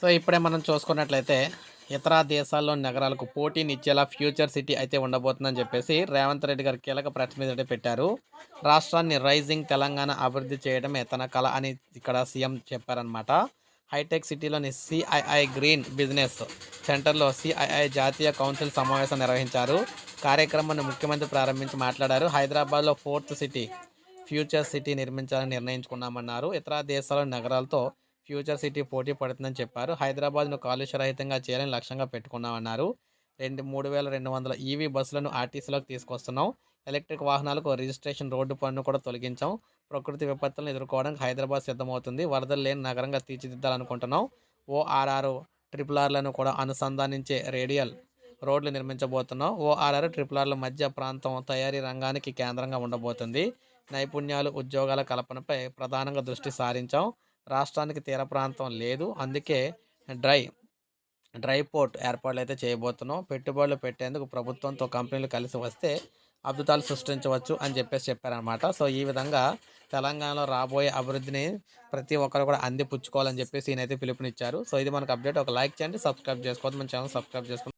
So ఇప్పుడే మనం చూసుకున్నట్లయితే ఇతర దేశాల్లో నగరాలకు పోటీనిచ్చేలా ఫ్యూచర్ సిటీ అయితే ఉండబోతుందని చెప్పేసి రేవంత్ రెడ్డి గారు కీలక ప్రశ్న మీద పెట్టారు. రాష్ట్రాన్ని రైజింగ్ తెలంగాణ అభివృద్ధి చేయడమే తన కళ అని ఇక్కడ సీఎం చెప్పారనమాట హైటెక్ సిటీలోని సిఐఐ గ్రీన్ బిజినెస్ సెంటర్లో సిఐఐ జాతీయ కౌన్సిల్ సమావేశం నిర్వహించారు. కార్యక్రమాన్ని ముఖ్యమంత్రి ప్రారంభించి మాట్లాడారు. హైదరాబాద్లో ఫోర్త్ సిటీ ఫ్యూచర్ సిటీ నిర్మించాలని నిర్ణయించుకున్నామన్నారు. ఇతర దేశాల నగరాలతో ఫ్యూచర్ సిటీ పోటీ పడుతుందని చెప్పారు. హైదరాబాద్ను కాలుష్యరహితంగా చేయాలని లక్ష్యంగా పెట్టుకున్నామన్నారు. రెండు మూడు వేల రెండు వందల ఈవీ బస్సులను ఆర్టీసీలోకి తీసుకొస్తున్నాం. ఎలక్ట్రిక్ వాహనాలకు రిజిస్ట్రేషన్ రోడ్డు పన్ను కూడా తొలగించాం. ప్రకృతి విపత్తులను ఎదుర్కోవడానికి హైదరాబాద్ సిద్ధమవుతుంది. వరదలు లేని నగరంగా తీర్చిదిద్దాలనుకుంటున్నాం. ఓఆర్ఆర్ ట్రిపుల్ ఆర్లను కూడా అనుసంధానించే రేడియల్ రోడ్లు నిర్మించబోతున్నాం. ఓఆర్ఆర్ ట్రిపుల్ ఆర్ల మధ్య ప్రాంతం తయారీ రంగానికి కేంద్రంగా ఉండబోతుంది. నైపుణ్యాలు ఉద్యోగాల కల్పనపై ప్రధానంగా దృష్టి సారించాం. రాష్ట్రానికి తీర ప్రాంతం లేదు. అందుకే డ్రై డ్రై పోర్ట్ ఏర్పాట్లు అయితే చేయబోతున్నాం. పెట్టుబడులు పెట్టేందుకు ప్రభుత్వంతో కంపెనీలు కలిసి వస్తే అద్భుతాలు సృష్టించవచ్చు అని చెప్పేసి చెప్పారనమాట సో ఈ విధంగా తెలంగాణలో రాబోయే అభివృద్ధిని ప్రతి ఒక్కరు కూడా అందిపుచ్చుకోవాలని చెప్పేసి ఈయనైతే పిలుపునిచ్చారు. సో ఇది మనకు అప్డేట్. ఒక లైక్ చేయండి సబ్స్క్రైబ్ చేసుకోవద్దు. మన ఛానల్ సబ్స్క్రైబ్ చేసుకోండి